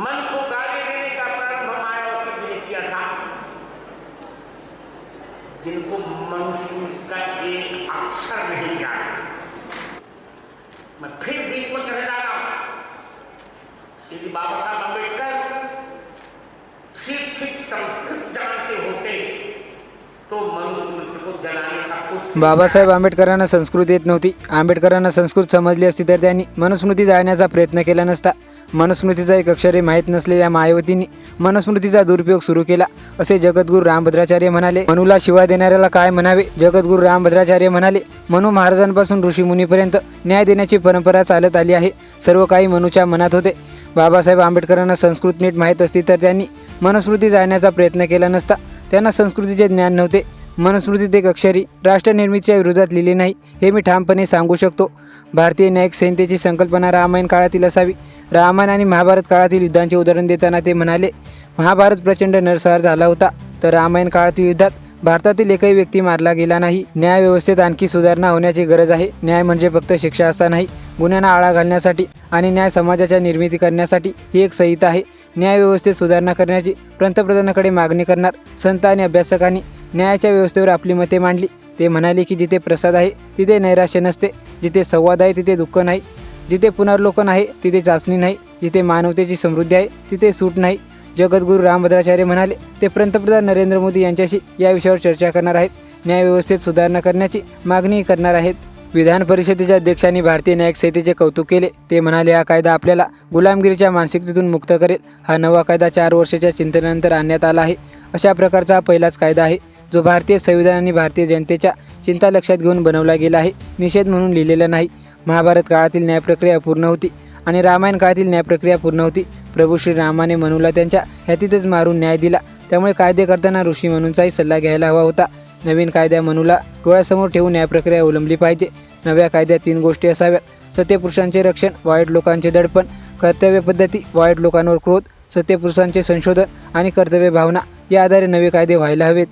मन को गाली देने का प्रारंभ मायावती जी ने किया था। जिनको मनुष्य का एक अक्षर नहीं था। मैं फिर बीच में कह रहा हूं यदि बाबा साहब अम्बेडकर ठीक ठीक संस्कृत जानते होते तो मनुस्मृति को जलाने का कुछ बाबासाहेब आंबेडकरांना संस्कृत येत नव्हती. आंबेडकरांना संस्कृत समजली असती तर त्यांनी मनुस्मृती जाळण्याचा प्रयत्न केला नसता. मनुस्मृतीचा एक अक्षरे माहीत नसलेल्या मायावतीने मनुस्मृतीचा दुरुपयोग सुरू केला. असे जगद्गुरू रामभद्राचार्य म्हणाले मनुला शिवा देणाऱ्याला काय म्हणावे? जगद्गुरू रामभद्राचार्य म्हणाले मनु महाराजांपासून ऋषीमुनीपर्यंत न्याय देण्याची परंपरा चालत आली आहे. सर्व काही मनुच्या मनात होते. बाबासाहेब आंबेडकरांना संस्कृत नीट माहीत असती तर त्यांनी मनुस्मृती जाळण्याचा प्रयत्न केला नसता. त्यांना संस्कृतीचे ज्ञान नव्हते. मनुस्मृतीत एक अक्षरी राष्ट्रनिर्मितीच्या विरोधात लिहिले नाही हे मी ठामपणे सांगू शकतो. भारतीय न्यायिक संहितेची संकल्पना रामायण काळातील असावी. रामायण आणि महाभारत काळातील युद्धांचे उदाहरण देताना ते म्हणाले महाभारत प्रचंड नरसंहार झाला होता तर रामायण काळातील युद्धात भारतातील एकही व्यक्ती मारला गेला नाही. न्याय व्यवस्थेत आणखी सुधारणा होण्याची गरज आहे. न्याय म्हणजे फक्त शिक्षा असा नाही गुन्ह्यांना आळा घालण्यासाठी आणि न्याय समाजाच्या निर्मिती करण्यासाठी ही एक संहिता आहे. न्याय व्यवस्थेत सुधारणा करण्याची पंतप्रधानाकडे मागणी करणार संत आणि अभ्यासकांनी न्यायाच्या व्यवस्थेवर आपली मते मांडली. ते म्हणाले की जिथे प्रसाद आहे तिथे नैराश्य नसते. जिथे संवाद आहे तिथे दुःख नाही. जिथे पुनर्लोकन आहे तिथे चाचणी नाही जिथे मानवतेची समृद्धी आहे तिथे सूट नाही. जगद्गुरू रामभद्राचार्य म्हणाले ते पंतप्रधान नरेंद्र मोदी यांच्याशी या विषयावर चर्चा करणार आहेत. न्यायव्यवस्थेत सुधारणा करण्याची मागणी करणार आहेत. विधान परिषदेच्या अध्यक्षांनी भारतीय न्यायिक संहितेचे कौतुक केले. ते म्हणाले हा कायदा आपल्याला गुलामगिरीच्या मानसिकतेतून मुक्त करेल. हा नवा कायदा चार वर्षाच्या चिंतनानंतर आणण्यात आला आहे. अशा प्रकारचा हा पहिलाच कायदा आहे जो भारतीय संविधान आणि भारतीय जनतेच्या चिंता लक्षात घेऊन बनवला गेला आहे. निषेध म्हणून लिहिलेला नाही. महाभारत काळातील न्यायप्रक्रिया पूर्ण होती आणि रामायण काळातील न्यायप्रक्रिया पूर्ण होती. प्रभू श्रीरामाने मनूला त्यांच्या ह्यातीतच मारून न्याय दिला. त्यामुळे कायदे करताना ऋषी मनूंचाही सल्ला घ्यायला हवा होता. नवीन कायद्या मनूला डोळ्यासमोर ठेवून न्यायप्रक्रिया अवलंबली पाहिजे. नव्या कायद्यात तीन गोष्टी असाव्यात. सत्यपुरुषांचे रक्षण वाईट लोकांचे दडपण कर्तव्य पद्धती वाईट लोकांवर क्रोध सत्यपुरुषांचे संशोधन आणि कर्तव्य भावना या आधारे नवे कायदे व्हायला हवेत.